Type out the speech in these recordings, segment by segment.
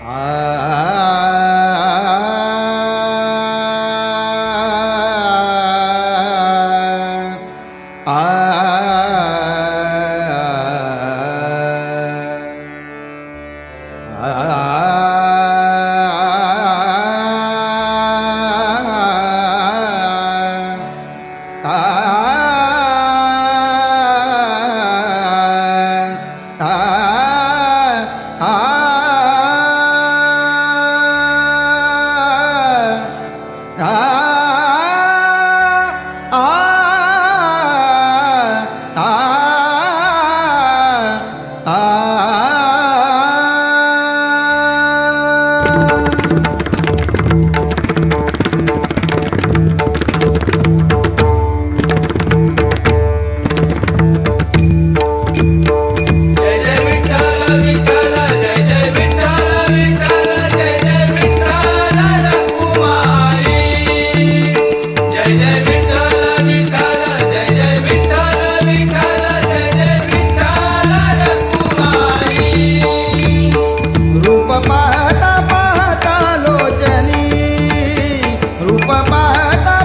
Ah. पाहता पाहता लोचनी. रूप पाहता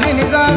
你你在。